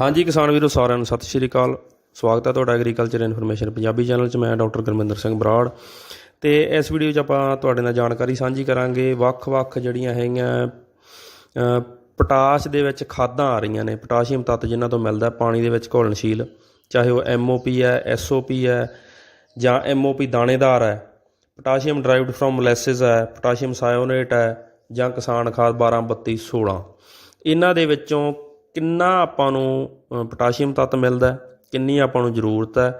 ਹਾਂਜੀ ਕਿਸਾਨ ਵੀਰੋ, ਸਾਰਿਆਂ ਨੂੰ ਸਤਿ ਸ਼੍ਰੀ ਅਕਾਲ। ਸਵਾਗਤ ਹੈ ਤੁਹਾਡਾ ਐਗਰੀਕਲਚਰ ਇਨਫੋਰਮੇਸ਼ਨ ਪੰਜਾਬੀ ਚੈਨਲ 'ਚ। ਮੈਂ ਡਾਕਟਰ ਗੁਰਮਿੰਦਰ ਸਿੰਘ ਬਰਾੜ। ਤੇ ਇਸ ਵੀਡੀਓ 'ਚ ਆਪਾਂ ਤੁਹਾਡੇ ਨਾਲ ਜਾਣਕਾਰੀ ਸਾਂਝੀ ਕਰਾਂਗੇ। ਵੱਖ-ਵੱਖ ਜਿਹੜੀਆਂ ਹੈਗੀਆਂ ਪੋਟਾਸ਼ ਦੇ ਵਿੱਚ ਖਾਦਾਂ ਆ ਰਹੀਆਂ ਨੇ। ਪੋਟਾਸ਼ੀਅਮ ਤੱਤ ਜਿਨ੍ਹਾਂ ਤੋਂ ਮਿਲਦਾ ਪਾਣੀ ਦੇ ਵਿੱਚ ਘੁਲਣਸ਼ੀਲ। ਚਾਹੇ ਉਹ ਐਮਓਪੀ ਹੈ ਐਸਓਪੀ ਹੈ, ਜਾਂ ਐਮਓਪੀ ਦਾਣੇਦਾਰ ਹੈ। ਪੋਟਾਸ਼ੀਅਮ ਡਰਾਈਵਡ ਫਰੋਮ ਮੋਲੈਸਿਸ ਹੈ, ਪੋਟਾਸ਼ੀਅਮ ਸਾਇਓਨੇਟ ਹੈ, ਜਾਂ ਕਿਸਾਨ ਖਾਦ 1232 16 ਇਹਨਾਂ ਦੇ ਵਿੱਚੋਂ ਕਿੰਨਾ ਆਪਾਂ ਨੂੰ ਪੋਟਾਸ਼ੀਅਮ ਤੱਤ ਮਿਲਦਾ ਕਿੰਨੀ ਆਪਾਂ ਨੂੰ ਜ਼ਰੂਰਤ ਹੈ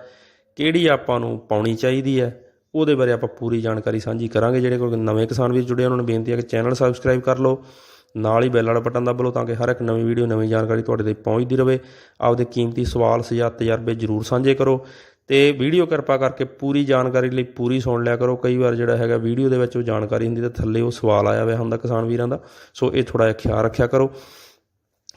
ਕਿਹੜੀ ਆਪਾਂ ਨੂੰ ਪਾਉਣੀ ਚਾਹੀਦੀ ਹੈ ਉਹਦੇ ਬਾਰੇ ਆਪਾਂ ਪੂਰੀ ਜਾਣਕਾਰੀ ਸਾਂਝੀ ਕਰਾਂਗੇ। ਜਿਹੜੇ ਕੋਈ ਨਵੇਂ ਕਿਸਾਨ ਵੀਰ ਜੁੜੇ ਆ, ਉਹਨਾਂ ਨੂੰ ਬੇਨਤੀ ਹੈ ਕਿ ਚੈਨਲ ਸਬਸਕ੍ਰਾਈਬ ਕਰ ਲਓ ਨਾਲ ਹੀ ਬੈਲ ਵਾਲਾ ਬਟਨ ਦਬਾ ਲਓ ਤਾਂ ਕਿ ਹਰ ਇੱਕ ਨਵੀਂ ਵੀਡੀਓ ਨਵੀਂ ਜਾਣਕਾਰੀ ਤੁਹਾਡੇ ਤੇ ਪਹੁੰਚਦੀ ਰਹੇ। ਆਪਦੇ ਕੀਮਤੀ ਸਵਾਲ ਸੁਝਾਅ ਤਜਰਬੇ ਜ਼ਰੂਰ ਸਾਂਝੇ ਕਰੋ ਤੇ ਵੀਡੀਓ ਕਿਰਪਾ ਕਰਕੇ ਪੂਰੀ ਜਾਣਕਾਰੀ ਲਈ ਪੂਰੀ ਸੁਣ ਲਿਆ ਕਰੋ। ਕਈ ਵਾਰ ਜਿਹੜਾ ਹੈਗਾ ਵੀਡੀਓ ਦੇ ਵਿੱਚ ਉਹ ਜਾਣਕਾਰੀ ਹੁੰਦੀ ਤਾਂ ਥੱਲੇ ਉਹ ਸਵਾਲ ਆਇਆ ਹੋਇਆ ਹੁੰਦਾ ਕਿਸਾਨ ਵੀਰਾਂ ਦਾ ਸੋ ਇਹ ਥੋੜਾ ਜਿਹਾ ਖਿਆਲ ਰੱਖਿਆ ਕਰੋ।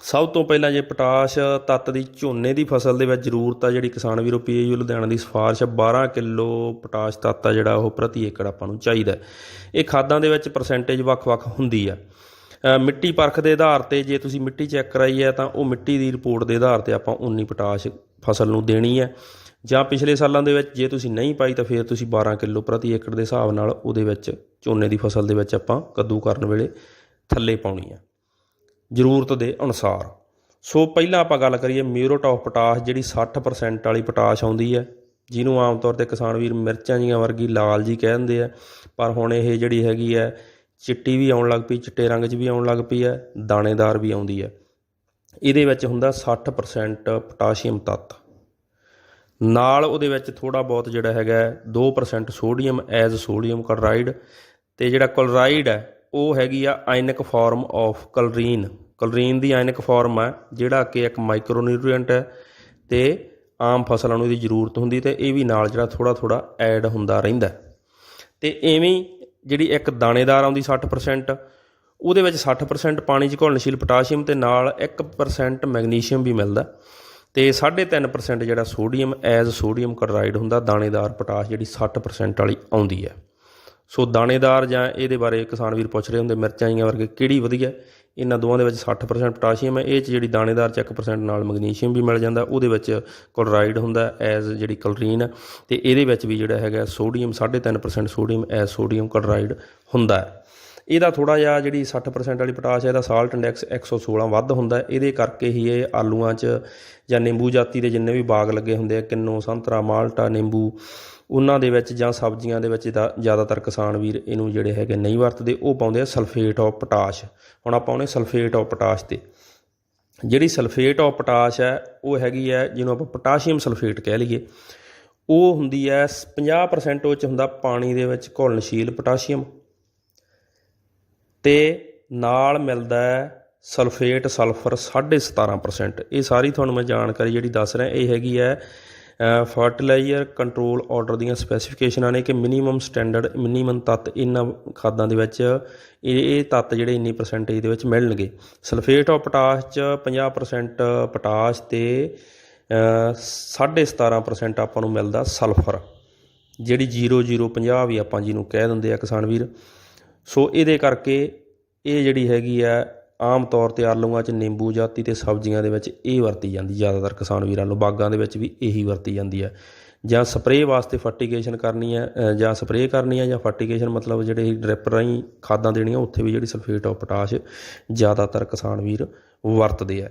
ਸਭ ਤੋਂ ਪਹਿਲਾਂ ਜੇ ਪੋਟਾਸ਼ ਤੱਤ ਦੀ ਝੋਨੇ ਦੀ ਫਸਲ ਦੇ ਵਿੱਚ ਜ਼ਰੂਰਤ ਆ ਜਿਹੜੀ ਕਿਸਾਨ ਵੀਰੋ ਪੀਏਯੂ ਲੁਧਿਆਣਾ ਦੀ ਸਿਫਾਰਿਸ਼ ਆ 12 ਕਿਲੋ ਪੋਟਾਸ਼ ਤੱਤ ਆ ਜਿਹੜਾ ਉਹ ਪ੍ਰਤੀ ਏਕੜ ਆਪਾਂ ਨੂੰ ਚਾਹੀਦਾ। ਇਹ ਖਾਦਾਂ ਦੇ ਵਿੱਚ ਪਰਸੈਂਟੇਜ ਵੱਖ-ਵੱਖ ਹੁੰਦੀ ਆ। ਮਿੱਟੀ ਪਰਖ ਦੇ ਆਧਾਰ ਤੇ ਜੇ ਤੁਸੀਂ ਮਿੱਟੀ ਚੈੱਕ ਕਰਾਈ ਹੈ ਤਾਂ ਉਹ ਮਿੱਟੀ ਦੀ ਰਿਪੋਰਟ ਦੇ ਆਧਾਰ ਤੇ ਆਪਾਂ 19 ਪੋਟਾਸ਼ ਫਸਲ ਨੂੰ ਦੇਣੀ ਹੈ ਜਾਂ ਪਿਛਲੇ ਸਾਲਾਂ ਦੇ ਵਿੱਚ ਜੇ ਤੁਸੀਂ ਨਹੀਂ ਪਾਈ, ਤਾਂ ਫਿਰ ਤੁਸੀਂ 12 ਕਿਲੋ ਪ੍ਰਤੀ ਏਕੜ ਦੇ ਹਿਸਾਬ ਨਾਲ ਉਹਦੇ ਵਿੱਚ ਝੋਨੇ ਦੀ ਫਸਲ ਦੇ ਵਿੱਚ ਆਪਾਂ ਕੱਦੂ ਕਰਨ ਵੇਲੇ ਥੱਲੇ ਪਾਉਣੀ ਹੈ ਜ਼ਰੂਰਤ ਦੇ ਅਨੁਸਾਰ। ਸੋ ਪਹਿਲਾਂ ਆਪਾਂ ਗੱਲ ਕਰੀਏ ਮਿਊਰਟ ਆਫ ਪੋਟਾਸ਼ ਜਿਹੜੀ 60% ਵਾਲੀ ਪੋਟਾਸ਼ ਆਉਂਦੀ ਹੈ ਜਿਹਨੂੰ ਆਮ ਤੌਰ ਤੇ ਕਿਸਾਨ ਵੀਰ ਮਿਰਚਾਂ ਜੀਆਂ ਵਰਗੀ ਲਾਲ ਜੀ ਕਹਿ ਦਿੰਦੇ ਆ। ਪਰ ਹੁਣ ਇਹ ਜਿਹੜੀ ਹੈਗੀ ਹੈ ਚਿੱਟੀ ਵੀ ਆਉਣ ਲੱਗ ਪਈ ਚਿੱਟੇ ਰੰਗ 'ਚ ਵੀ ਆਉਣ ਲੱਗ ਪਈ ਹੈ ਦਾਣੇਦਾਰ ਵੀ ਆਉਂਦੀ ਹੈ। ਇਹਦੇ ਵਿੱਚ ਹੁੰਦਾ 60% ਪੋਟਾਸ਼ੀਅਮ ਤੱਤ। ਨਾਲ ਉਹਦੇ ਵਿੱਚ ਥੋੜਾ ਬਹੁਤ ਜਿਹੜਾ ਹੈਗਾ ਹੈ, 2% ਸੋਡੀਅਮ ਐਜ਼ ਸੋਡੀਅਮ ਕਲੋਰਾਈਡ ਤੇ ਜਿਹੜਾ ਕਲੋਰਾਈਡ ਹੈ ਉਹ ਹੈਗੀ ਆ ionic form of chlorine. Chlorine the ionic form ਹੈ ਜਿਹੜਾ ਕਿ ਇੱਕ ਮਾਈਕਰੋ ਨਿਊਟ੍ਰੀਐਂਟ ਹੈ ਤੇ ਆਮ ਫਸਲਾਂ ਨੂੰ ਇਹਦੀ ਜ਼ਰੂਰਤ ਹੁੰਦੀ ਤੇ ਇਹ ਵੀ ਨਾਲ ਜਿਹੜਾ ਥੋੜਾ ਥੋੜਾ ਐਡ ਹੁੰਦਾ ਰਹਿੰਦਾ ਹੈ। ਤੇ ਐਵੇਂ ਜਿਹੜੀ ਇੱਕ ਦਾਣੇਦਾਰ ਆਉਂਦੀ 60% ਉਹਦੇ ਵਿੱਚ 60% ਪਾਣੀ 'ਚ ਘੁਲਣਸ਼ੀਲ ਪੋਟਾਸ਼ੀਅਮ ਤੇ ਨਾਲ 1% ਮੈਗਨੀਸ਼ੀਅਮ ਵੀ ਮਿਲਦਾ ਤੇ 3.5% ਜਿਹੜਾ ਸੋਡੀਅਮ ਐਜ਼ ਸੋਡੀਅਮ ਕਲੋਰਾਈਡ ਹੁੰਦਾ, ਦਾਣੇਦਾਰ ਪੋਟਾਸ਼ ਜਿਹੜੀ 60% ਵਾਲੀ ਆਉਂਦੀ ਹੈ। ਸੋ ਦਾਣੇਦਾਰ ਜਾਂ ਇਹਦੇ ਬਾਰੇ ਕਿਸਾਨ ਵੀਰ ਪੁੱਛ ਰਹੇ ਹੁੰਦੇ, ਮਿਰਚਾਂ ਜੀਆਂ ਵਰਗੇ, ਕਿਹੜੀ ਵਧੀਆ? ਇਹਨਾਂ ਦੋਵਾਂ ਦੇ ਵਿੱਚ 60% ਪੋਟਾਸ਼ੀਅਮ ਹੈ। ਇਹ 'ਚ ਜਿਹੜੀ ਦਾਣੇਦਾਰ ਚ 1% ਨਾਲ ਮੈਗਨੀਸ਼ੀਅਮ ਵੀ ਮਿਲ ਜਾਂਦਾ, ਉਹਦੇ ਵਿੱਚ ਕਲੋਰਾਈਡ ਹੁੰਦਾ, ਐਜ਼ ਜਿਹੜੀ ਕਲੋਰੀਨ ਹੈ। ਤੇ ਇਹਦੇ ਵਿੱਚ ਵੀ ਜਿਹੜਾ ਹੈਗਾ sodium 3.5% sodium, as sodium chloride ਹੁੰਦਾ ਹੈ। ਇਹਦਾ ਥੋੜਾ ਜਿਹਾ ਜਿਹੜੀ 60% ਵਾਲੀ ਪੋਟਾਸ਼ ਹੈ, ਇਹਦਾ ਸਾਲਟ ਇੰਡੈਕਸ 116 ਵੱਧ ਹੁੰਦਾ ਇਹਦੇ ਕਰਕੇ ਹੀ ਇਹ ਆਲੂਆਂ 'ਚ ਜਾਂ ਨਿੰਬੂ ਜਾਤੀ ਦੇ ਜਿੰਨੇ ਵੀ ਬਾਗ ਲੱਗੇ ਹੁੰਦੇ ਆ, ਕਿੰਨੂ, ਸੰਤਰਾ, ਮਾਲਟਾ, ਨਿੰਬੂ, ਉਹਨਾਂ ਦੇ ਵਿੱਚ ਜਾਂ ਸਬਜ਼ੀਆਂ ਦੇ ਵਿੱਚ ਇਹਦਾ ਜ਼ਿਆਦਾਤਰ ਕਿਸਾਨ ਵੀਰ ਇਹਨੂੰ ਜਿਹੜੇ ਹੈਗੇ ਨਹੀਂ ਵਰਤਦੇ, ਉਹ ਪਾਉਂਦੇ ਆ ਸਲਫੇਟ ਆਫ ਪੋਟਾਸ਼ ਹੁਣ ਆਪਾਂ ਉਹਨੇ ਸਲਫੇਟ ਆਫ ਪੋਟਾਸ਼ ਤੇ। ਜਿਹੜੀ ਸਲਫੇਟ ਆਫ ਪੋਟਾਸ਼ ਹੈ, ਉਹ ਹੈਗੀ ਹੈ, ਜਿਹਨੂੰ ਆਪਾਂ ਪੋਟਾਸ਼ੀਅਮ ਸਲਫੇਟ ਕਹਿ ਲਈਏ। ਉਹ ਹੁੰਦੀ ਹੈ 50% ਉਹ ਚ ਹੁੰਦਾ ਪਾਣੀ ਦੇ ਵਿੱਚ ਘੁਲਣਸ਼ੀਲ ਪੋਟਾਸ਼ੀਅਮ। ਅਤੇ ਨਾਲ ਮਿਲਦਾ ਸਲਫੇਟ ਸਲਫਰ 17.5% ਇਹ ਸਾਰੀ ਤੁਹਾਨੂੰ ਮੈਂ ਜਾਣਕਾਰੀ ਜਿਹੜੀ ਦੱਸ ਰਿਹਾ ਇਹ ਹੈਗੀ ਹੈ ਫਰਟੀਲਾਈਜ਼ਰ ਕੰਟਰੋਲ ਆਰਡਰ ਦੀਆਂ ਸਪੈਸੀਫਿਕੇਸ਼ਨਾਂ ਨੇ ਕਿ ਮਿਨੀਮਮ ਸਟੈਂਡਰਡ ਮਿਨੀਮਮ ਤੱਤ ਇਹਨਾਂ ਖਾਦਾਂ ਦੇ ਵਿੱਚ ਇਹ ਇਹ ਤੱਤ ਜਿਹੜੇ ਇੰਨੀ ਪਰਸੈਂਟੇਜ ਦੇ ਵਿੱਚ ਮਿਲਣਗੇ। ਸਲਫੇਟ ਆਫ ਪੋਟਾਸ਼ ਚ 50% ਪੋਟਾਸ਼ ਤੇ ਅ, 17.5% ਆਪਾਂ ਨੂੰ ਮਿਲਦਾ ਸਲਫਰ। ਜਿਹੜੀ 0050 ਵੀ ਆਪਾਂ ਜਿਹਨੂੰ ਕਹਿ ਦਿੰਦੇ ਆ ਕਿਸਾਨ ਵੀਰ। ਸੋ ਇਹਦੇ ਕਰਕੇ ਇਹ ਜਿਹੜੀ ਹੈਗੀ ਆ, ਆਮ ਤੌਰ ਤੇ ਆਲੂਆਂ 'ਚ ਨਿੰਬੂ ਜਾਤੀ ਤੇ ਸਬਜ਼ੀਆਂ ਦੇ ਵਿੱਚ ਇਹ ਵਰਤੀ ਜਾਂਦੀ, ਜ਼ਿਆਦਾਤਰ ਕਿਸਾਨ ਵੀਰਾਂ ਨੂੰ ਬਾਗਾਂ ਦੇ ਵਿੱਚ ਵੀ ਇਹੀ ਵਰਤੀ ਜਾਂਦੀ ਹੈ ਜਾਂ ਸਪਰੇਅ ਵਾਸਤੇ ਫਰਟੀਗੇਸ਼ਨ ਕਰਨੀ ਹੈ ਜਾਂ ਸਪਰੇਅ ਕਰਨੀ ਹੈ ਜਾਂ ਫਰਟੀਗੇਸ਼ਨ ਮਤਲਬ ਜਿਹੜੇ ਡ੍ਰਿਪ ਰਾਹੀਂ ਖਾਦਾਂ ਦੇਣੀਆਂ, ਉੱਥੇ ਵੀ ਜਿਹੜੀ ਸਲਫੇਟ ਆਫ ਪੋਟਾਸ਼ ਜ਼ਿਆਦਾਤਰ ਕਿਸਾਨ ਵੀਰ ਵਰਤਦੇ ਆ।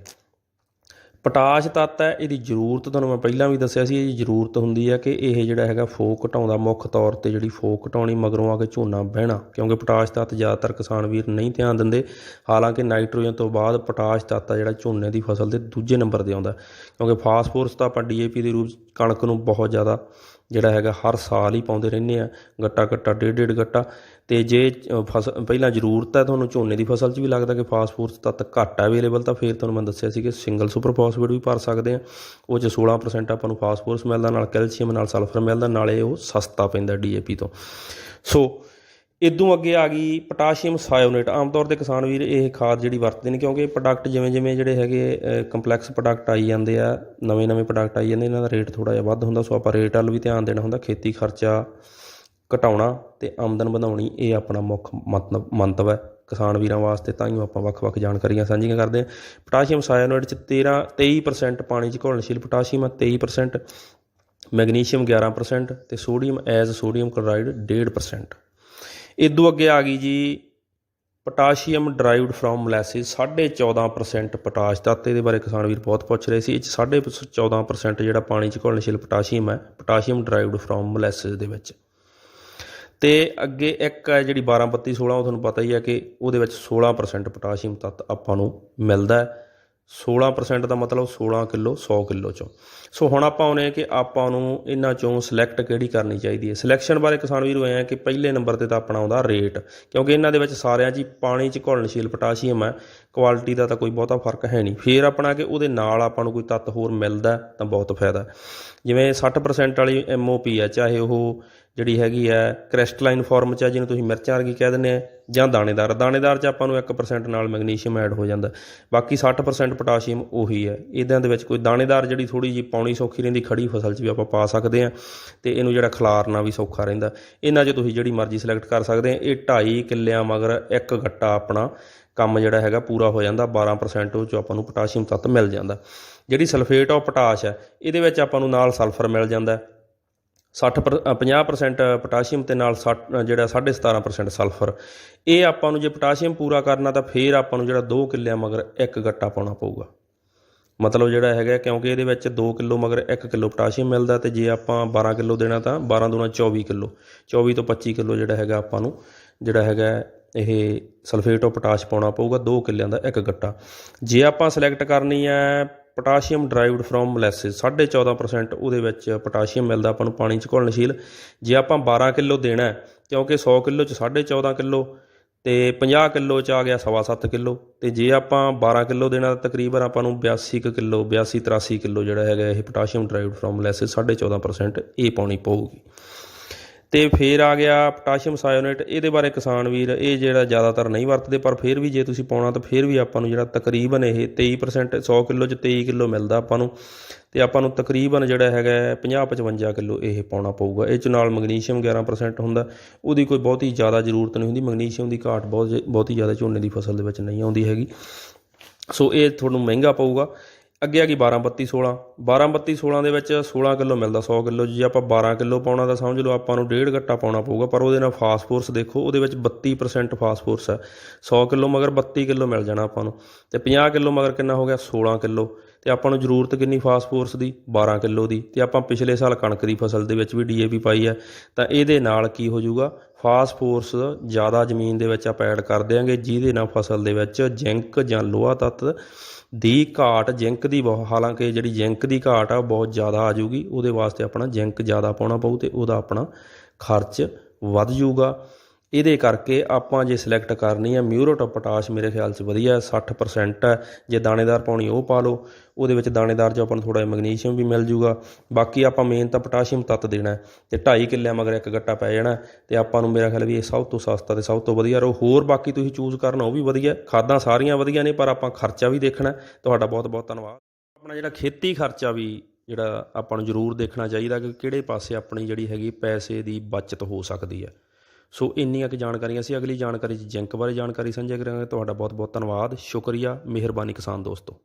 ਪੋਟਾਸ਼ ਤੱਤ ਹੈ, ਇਹਦੀ ਜ਼ਰੂਰਤ ਤੁਹਾਨੂੰ ਮੈਂ ਪਹਿਲਾਂ ਵੀ ਦੱਸਿਆ ਸੀ, ਇਹਦੀ ਜ਼ਰੂਰਤ ਹੁੰਦੀ ਹੈ ਕਿ ਇਹ ਜਿਹੜਾ ਹੈਗਾ ਫੋਕ ਘਟਾਉਂਦਾ, ਮੁੱਖ ਤੌਰ ਤੇ ਜਿਹੜੀ ਫੋਕ ਘਟਾਉਣੀ, ਮਗਰੋਂ ਆ ਕੇ ਝੋਨਾ ਬਹਿਣਾ, ਕਿਉਂਕਿ ਪੋਟਾਸ਼ ਤੱਤ ਜ਼ਿਆਦਾਤਰ ਕਿਸਾਨ ਵੀਰ ਨਹੀਂ ਧਿਆਨ ਦਿੰਦੇ। ਹਾਲਾਂਕਿ ਨਾਈਟ੍ਰੋਜਨ ਤੋਂ ਬਾਅਦ ਪੋਟਾਸ਼ ਤੱਤ ਆ ਜਿਹੜਾ ਝੋਨੇ ਦੀ ਫਸਲ ਦੇ ਦੂਜੇ ਨੰਬਰ ਤੇ ਆਉਂਦਾ, ਕਿਉਂਕਿ ਫਾਸਫੋਰਸ ਤਾਂ ਆਪਾਂ ਡੀਏਪੀ ਦੇ ਰੂਪ 'ਚ ਕਣਕ ਨੂੰ ਬਹੁਤ ਜ਼ਿਆਦਾ ਜਿਹੜਾ ਹੈਗਾ ਹਰ ਸਾਲ ਹੀ ਪਾਉਂਦੇ ਰਹਿੰਦੇ ਆ ਗੱਟਾ ਗੱਟਾ ਡੇਢ ਡੇਢ ਗੱਟਾ। ਤੇ ਜੇ ਅ, ਫਸਲ ਪਹਿਲਾਂ ਜ਼ਰੂਰਤ ਹੈ ਤੁਹਾਨੂੰ ਝੋਨੇ ਦੀ ਫਸਲ 'ਚ ਵੀ ਲੱਗਦਾ ਕਿ ਫਾਸਫੋਰਸ ਤੱਤ ਘੱਟ ਹੈ ਅਵੇਲੇਬਲ ਤਾਂ ਫਿਰ ਤੁਹਾਨੂੰ ਮੈਂ ਦੱਸਿਆ ਸੀ ਕਿ ਸਿੰਗਲ ਸੁਪਰ ਫਾਸਫੇਟ ਵੀ ਭਰ ਸਕਦੇ ਆ। ਉਹ 'ਚ 16% ਆਪਾਂ ਨੂੰ ਫਾਸਫੋਰਸ ਮਿਲਦਾ ਨਾਲ ਕੈਲਸ਼ੀਅਮ ਨਾਲ ਸਲਫਰ ਮਿਲਦਾ ਨਾਲੇ ਉਹ ਸਸਤਾ ਪੈਂਦਾ ਡੀਏਪੀ ਤੋਂ। ਸੋ ਇਦੋਂ ਅੱਗੇ ਆ ਗਈ ਪੋਟਾਸ਼ੀਅਮ ਸਾਇਓਨੇਟ। ਆਮ ਤੌਰ ਤੇ ਕਿਸਾਨ ਵੀਰ ਇਹ ਖਾਦ ਜਿਹੜੀ ਵਰਤਦੇ ਨੇ, ਕਿਉਂਕਿ ਪ੍ਰੋਡਕਟ ਜਿਵੇਂ ਜਿਵੇਂ ਜਿਹੜੇ ਹੈਗੇ ਕੰਪਲੈਕਸ ਪ੍ਰੋਡਕਟ ਆਈ ਜਾਂਦੇ ਆ ਨਵੇਂ ਨਵੇਂ ਪ੍ਰੋਡਕਟ ਆਈ ਜਾਂਦੇ, ਇਹਨਾਂ ਦਾ ਰੇਟ ਥੋੜਾ ਜਿਹਾ ਵੱਧ ਹੁੰਦਾ, ਸੋ ਆਪਾਂ ਰੇਟ ਵੱਲ ਵੀ ਧਿਆਨ ਦੇਣਾ ਹੁੰਦਾ, ਖੇਤੀ ਖਰਚਾ ਘਟਾਉਣਾ ਤੇ ਆਮਦਨ ਵਧਾਉਣੀ, ਇਹ ਆਪਣਾ ਮੁੱਖ ਮਤਲਬ ਮੰਤਵ ਹੈ। ਕਿਸਾਨ ਵੀਰਾਂ ਵਾਸਤੇ ਤਾਂ ਹੀ ਆਪਾਂ ਵੱਖ-ਵੱਖ ਜਾਣਕਾਰੀਆਂ ਸਾਂਝੀਆਂ ਕਰਦੇ ਹਾਂ। ਪੋਟਾਸ਼ੀਅਮ ਸਾਇਓਨੇਟ ਚ 13 23% ਪਾਣੀ ਚ ਘੁਲਣਸ਼ੀਲ ਪੋਟਾਸ਼ੀਅਮ ਆ 23% ਮੈਗਨੀਸ਼ੀਅਮ 11% ਤੇ ਸੋਡੀਅਮ ਐਜ਼ ਸੋਡੀਅਮ ਕਲੋਰਾਈਡ 1.5% ਇਦੋਂ ਅੱਗੇ ਆ ਗਈ ਜੀ, potassium derived from molasses 14.5% potash ਤੱਤ ਇਹਦੇ ਬਾਰੇ ਕਿਸਾਨ ਵੀਰ ਬਹੁਤ ਪੁੱਛ ਰਹੇ ਸੀ, ਇਹ 'ਚ 14.5% ਜਿਹੜਾ ਪਾਣੀ ਚ ਘੁਲਣਸ਼ੀਲ ਪੋਟਾਸ਼ੀਅਮ ਹੈ, ਪੋਟਾਸ਼ੀਅਮ ਡਰਾਈਵਡ ਫਰੋਮ ਮੋਲੈਸਿਸ ਦੇ ਵਿੱਚ। ਤੇ ਅੱਗੇ ਇੱਕ ਹੈ ਜਿਹੜੀ 1232 16 ਉਹ ਤੁਹਾਨੂੰ ਪਤਾ ਹੀ ਹੈ ਕਿ ਉਹਦੇ ਵਿੱਚ 16% ਪੋਟਾਸ਼ੀਅਮ ਤੱਤ ਆਪਾਂ ਨੂੰ ਮਿਲਦਾ ਹੈ। 16% ਦਾ ਮਤਲਬ 16 ਕਿਲੋ 100 ਕਿਲੋ ਚੋਂ। ਸੋ ਹੁਣ ਆਪਾਂ ਆਉਨੇ ਕਿ ਆਪਾਂ ਨੂੰ ਇਹਨਾਂ ਚੋਂ ਸਿਲੈਕਟ ਕਿਹੜੀ ਕਰਨੀ ਚਾਹੀਦੀ ਹੈ। ਸਿਲੈਕਸ਼ਨ ਬਾਰੇ ਕਿਸਾਨ ਵੀਰ ਹੋਏ ਆ ਕਿ ਪਹਿਲੇ ਨੰਬਰ ਤੇ ਤਾਂ ਆਪਣਾ ਆਉਂਦਾ ਰੇਟ ਕਿਉਂਕਿ ਇਹਨਾਂ ਦੇ ਵਿੱਚ ਸਾਰਿਆਂ 'ਚ ਹੀ ਪਾਣੀ 'ਚ ਘੁਲਣਸ਼ੀਲ ਪੋਟਾਸ਼ੀਅਮ ਹੈ। ਕੁਆਲਿਟੀ ਦਾ ਤਾਂ ਕੋਈ ਬਹੁਤਾ ਫ਼ਰਕ ਹੈ ਨਹੀਂ। ਫੇਰ ਆਪਣਾ ਕਿ ਉਹਦੇ ਨਾਲ ਆਪਾਂ ਨੂੰ ਕੋਈ ਤੱਤ ਹੋਰ ਮਿਲਦਾ ਤਾਂ ਬਹੁਤ ਫਾਇਦਾ ਜਿਵੇਂ 60% ਵਾਲੀ ਐਮਓਪੀ ਹੈ, ਚਾਹੇ ਉਹ ਜਿਹੜੀ ਹੈਗੀ ਹੈ ਕ੍ਰਿਸਟਲਾਈਨ ਫਾਰਮ ਚ ਹੈ, ਜਿਹਨੂੰ ਤੁਸੀਂ ਮਿਰਚਾਂ ਵਰਗੀ ਕਹਿ ਦਿੰਦੇ ਆ, ਜਾਂ ਦਾਣੇਦਾਰ। ਦਾਣੇਦਾਰ ਚ ਆਪਾਂ ਨੂੰ 1% ਨਾਲ ਮੈਗਨੀਸ਼ੀਅਮ ਐਡ ਹੋ ਜਾਂਦਾ। ਬਾਕੀ 60% ਪੋਟਾਸ਼ੀਅਮ ਉਹੀ ਹੈ। ਇਹਨਾਂ ਦੇ ਵਿੱਚ ਕੋਈ ਦਾਣੇਦਾਰ ਜਿਹੜੀ ਥੋੜੀ ਜਿਹੀ ਪਾਉਣੀ ਸੌਖੀ ਰਹਿੰਦੀ ਖੜੀ ਫਸਲ 'ਚ ਵੀ ਆਪਾਂ ਪਾ ਸਕਦੇ ਆ ਤੇ ਇਹਨੂੰ ਜਿਹੜਾ ਖਲਾਰਨਾ ਵੀ ਸੌਖਾ ਰਹਿੰਦਾ। ਇਹਨਾਂ 'ਚ ਤੁਸੀਂ ਜਿਹੜੀ ਮਰਜ਼ੀ ਸਿਲੈਕਟ ਕਰ ਸਕਦੇ ਆ। ਇਹ 2.5 ਕਿੱਲਿਆਂ ਮਗਰ ਇੱਕ ਗੱਟਾ ਆਪਣਾ ਕੰਮ ਜਿਹੜਾ ਹੈਗਾ ਪੂਰਾ ਹੋ ਜਾਂਦਾ 12% ਉਹ 'ਚੋਂ ਆਪਾਂ ਨੂੰ ਪੋਟਾਸ਼ੀਅਮ ਤੱਤ ਮਿਲ ਜਾਂਦਾ। ਜਿਹੜੀ ਸਲਫੇਟ ਆਫ ਪੋਟਾਸ਼ ਹੈ ਇਹਦੇ ਵਿੱਚ ਆਪਾਂ ਨੂੰ ਨਾਲ ਸਲਫਰ ਮਿਲ ਜਾਂਦਾ। 60 ਪਰ- ਅ, 50% ਪੋਟਾਸ਼ੀਅਮ ਤੇ ਨਾਲ 60 ਜਿਹੜਾ 17.5% ਸਲਫਰ। ਇਹ ਆਪਾਂ ਨੂੰ ਜੇ ਪੋਟਾਸ਼ੀਅਮ ਪੂਰਾ ਕਰਨਾ ਤਾਂ ਫੇਰ ਆਪਾਂ ਨੂੰ ਜਿਹੜਾ 2 ਕਿੱਲਿਆਂ ਮਗਰ ਇੱਕ ਗੱਟਾ ਪਾਉਣਾ ਪਊਗਾ। ਮਤਲਬ ਜਿਹੜਾ ਹੈਗਾ ਕਿਉਂਕਿ ਇਹਦੇ ਵਿੱਚ 2 ਕਿਲੋ ਮਗਰ 1 ਕਿਲੋ ਪੋਟਾਸ਼ੀਅਮ ਮਿਲਦਾ ਤੇ ਜੇ ਆਪਾਂ 12 ਕਿਲੋ ਦੇਣਾ ਤਾਂ 12 ਦੂਣਾ 24 ਕਿਲੋ। 24 ਤੋਂ 25 ਕਿਲੋ ਜਿਹੜਾ ਹੈਗਾ ਆਪਾਂ ਨੂੰ ਜਿਹੜਾ ਹੈਗਾ ਇਹ ਸਲਫੇਟ ਆਫ ਪੋਟਾਸ਼ ਪਾਉਣਾ ਪਊਗਾ 2 ਕਿੱਲਿਆਂ ਦਾ ਇੱਕ ਗੱਟਾ। ਜੇ ਆਪਾਂ ਸਿਲੈਕਟ ਕਰਨੀ ਹੈ ਪੋਟਾਸ਼ੀਅਮ ਡਰਾਈਵਡ ਫਰੋਮ ਮੋਲੈਸਿਸ 14.5% ਉਹਦੇ ਵਿੱਚ ਪੋਟਾਸ਼ੀਅਮ ਮਿਲਦਾ ਆਪਾਂ ਨੂੰ ਪਾਣੀ ਚ ਘੁਲਣਸ਼ੀਲ। ਜੇ ਆਪਾਂ 12 ਕਿਲੋ ਦੇਣਾ ਕਿਉਂਕਿ 100 ਕਿਲੋ ਚ 14.5 ਕਿਲੋ ਤੇ 50 ਕਿਲੋ ਚ ਆ ਗਿਆ 7.5 ਕਿਲੋ, ਤੇ ਜੇ ਆਪਾਂ 12 ਕਿਲੋ ਦੇਣਾ ਤਾਂ ਤਕਰੀਬਨ ਆਪਾਂ ਨੂੰ 82 ਕੁ ਕਿਲੋ 82 83 ਕਿਲੋ ਜਿਹੜਾ ਹੈਗਾ ਇਹ ਪੋਟਾਸ਼ੀਅਮ ਡਰਾਈਵਡ ਫਰੋਮ ਮੋਲੈਸਿਸ 14.5% ਇਹ ਪਾਉਣੀ ਪਊਗੀ। ਤੇ ਫੇਰ ਆ ਗਿਆ ਪੋਟਾਸ਼ੀਅਮ ਸਾਇਓਨੇਟ, ਇਹਦੇ ਬਾਰੇ ਕਿਸਾਨ ਵੀਰ, ਇਹ ਜਿਹੜਾ ਜ਼ਿਆਦਾਤਰ ਨਹੀਂ ਵਰਤਦੇ, ਪਰ ਫੇਰ ਵੀ ਜੇ ਤੁਸੀਂ ਪਾਉਣਾ ਤਾਂ ਫੇਰ ਵੀ ਆਪਾਂ ਨੂੰ ਜਿਹੜਾ ਤਕਰੀਬਨ ਇਹ 23% 100 ਕਿਲੋ ਚ 23 ਕਿਲੋ ਮਿਲਦਾ ਆਪਾਂ ਨੂੰ। ਤੇ ਆਪਾਂ ਨੂੰ ਤਕਰੀਬਨ ਜਿਹੜਾ ਹੈਗਾ 50 55 ਕਿਲੋ ਇਹ ਪਾਉਣਾ ਪਊਗਾ। ਇਹ ਚ ਨਾਲ ਮੈਗਨੀਸ਼ੀਅਮ 11% ਹੁੰਦਾ। ਉਹਦੀ ਕੋਈ ਬਹੁਤੀ ਜ਼ਿਆਦਾ ਜ਼ਰੂਰਤ ਨਹੀਂ ਹੁੰਦੀ। ਮੈਗਨੀਸ਼ੀਅਮ ਦੀ ਘਾਟ ਬਹੁਤ ਜ- ਬਹੁਤੀ ਜ਼ਿਆਦਾ ਝੋਨੇ ਦੀ ਫਸਲ ਦੇ ਵਿੱਚ ਨਹੀਂ ਆਉਂਦੀ ਹੈਗੀ। ਸੋ ਇਹ ਤੁਹਾਨੂੰ ਮਹਿੰਗਾ ਪਊਗਾ। ਅੱਗੇ ਆ ਗਈ 12 32 16 12 32 16 ਦੇ ਵਿੱਚ 16 ਕਿਲੋ ਮਿਲਦਾ 100 ਕਿਲੋ। ਜੇ ਆਪਾਂ 12 ਕਿਲੋ ਪਾਉਣਾ ਤਾਂ ਸਮਝ ਲਓ ਆਪਾਂ ਨੂੰ ਡੇਢ ਗੱਟਾ ਪਾਉਣਾ ਪਊਗਾ, ਪਰ ਉਹਦੇ ਨਾਲ ਫਾਸਫੋਰਸ ਦੇਖੋ, ਉਹਦੇ ਵਿੱਚ 32% ਫਾਸਫੋਰਸ ਹੈ 100 ਕਿਲੋ ਮਗਰ 32 ਕਿਲੋ ਮਿਲ ਜਾਣਾ ਆਪਾਂ ਨੂੰ। ਤੇ 50 ਕਿਲੋ ਮਗਰ ਕਿੰਨਾ ਹੋ ਗਿਆ? 16 ਕਿਲੋ। ਤੇ ਆਪਾਂ ਨੂੰ ਜ਼ਰੂਰਤ ਕਿੰਨੀ ਫਾਸਫੋਰਸ ਦੀ? 12 ਕਿਲੋ ਦੀ। ਤੇ ਆਪਾਂ ਪਿਛਲੇ ਸਾਲ ਕਣਕ ਦੀ ਫਸਲ ਦੇ ਵਿੱਚ ਵੀ ਡੀਏਪੀ ਪਾਈ ਹੈ ਤਾਂ ਇਹਦੇ ਨਾਲ ਕੀ ਹੋ ਜਾਊਗਾ? ਫਾਸਫੋਰਸ ਜ਼ਿਆਦਾ ਜ਼ਮੀਨ ਦੇ ਵਿੱਚ ਆਪਾਂ ਐਡ ਕਰ ਦਿਆਂਗੇ, ਜਿਹਦੇ ਨਾਲ ਫਸਲ ਦੇ ਵਿੱਚ ਜ਼ਿੰਕ ਜਾਂ ਲੋਹਾ ਤੱਤ ਦੀ ਘਾਟ, ਜ਼ਿੰਕ ਦੀ ਬਹੁਤ ਹਾਲਾਂਕਿ ਜਿਹੜੀ ਜ਼ਿੰਕ ਦੀ ਘਾਟ ਆ, ਉਹ ਬਹੁਤ ਜ਼ਿਆਦਾ ਆ ਜੂਗੀ ਉਹਦੇ ਵਾਸਤੇ ਆਪਣਾ ਜ਼ਿੰਕ ਜ਼ਿਆਦਾ ਪਾਉਣਾ ਪਊ ਤੇ ਉਹਦਾ ਆਪਣਾ ਖਰਚ ਵੱਧ ਜਾਊਗਾ। ਇਹਦੇ ਕਰਕੇ ਆਪਾਂ ਜੇ ਸਿਲੈਕਟ ਕਰਨੀ ਹੈ ਮਿਊਰੇਟ ਆਫ ਪੋਟਾਸ਼ ਮੇਰੇ ਖਿਆਲ 'ਚ ਵਧੀਆ ਹੈ, 60% ਹੈ। ਜੇ ਦਾਣੇਦਾਰ ਪਾਉਣੀ ਉਹ ਪਾ ਲਓ। ਉਹਦੇ ਵਿੱਚ ਦਾਣੇਦਾਰ 'ਚ ਆਪਾਂ ਨੂੰ ਥੋੜਾ ਮੈਗਨੀਸ਼ੀਅਮ ਵੀ ਮਿਲ ਜੂਗਾ। ਬਾਕੀ ਆਪਾਂ ਮੇਨ ਤਾਂ ਪੋਟਾਸ਼ੀਅਮ ਤੱਤ ਦੇਣਾ ਹੈ ਤੇ 2.5 ਕਿੱਲਿਆਂ ਮਗਰ ਇੱਕ ਗੱਟਾ ਪੈ ਜਾਣਾ ਹੈ ਤੇ ਆਪਾਂ ਨੂੰ ਮੇਰਾ ਖਿਆਲ ਵੀ ਇਹ ਸਭ ਤੋਂ ਸਸਤਾ ਤੇ ਸਭ ਤੋਂ ਵਧੀਆ ਰਹੋ। ਹੋਰ ਬਾਕੀ ਤੁਸੀਂ ਚੂਜ਼ ਕਰਨਾ ਉਹ ਵੀ ਵਧੀਆ ਖਾਦਾਂ ਸਾਰੀਆਂ ਵਧੀਆ ਨੇ ਪਰ ਆਪਾਂ ਖਰਚਾ ਵੀ ਦੇਖਣਾ ਤੁਹਾਡਾ ਬਹੁਤ ਬਹੁਤ ਧੰਨਵਾਦ। ਆਪਣਾ ਜਿਹੜਾ ਖੇਤੀ ਖਰਚਾ ਵੀ ਜਿਹੜਾ ਆਪਾਂ ਨੂੰ ਜ਼ਰੂਰ ਦੇਖਣਾ ਚਾਹੀਦਾ ਕਿ ਕਿਹੜੇ ਪਾਸੇ ਆਪਣੀ ਜਿਹੜੀ ਹੈਗੀ ਪੈਸੇ ਦੀ ਬਚਤ ਹੋ ਸਕਦੀ ਹੈ। ਸੋ ਇੰਨੀਆਂ ਕੁ ਜਾਣਕਾਰੀਆਂ ਸੀ। ਅਗਲੀ ਜਾਣਕਾਰੀ 'ਚ ਜਿੰਕ ਬਾਰੇ ਜਾਣਕਾਰੀ ਸਾਂਝੀ ਕਰਾਂਗੇ। ਤੁਹਾਡਾ ਬਹੁਤ ਬਹੁਤ ਧੰਨਵਾਦ। ਸ਼ੁਕਰੀਆ। ਮਿਹਰਬਾਨੀ ਕਿਸਾਨ ਦੋਸਤੋ।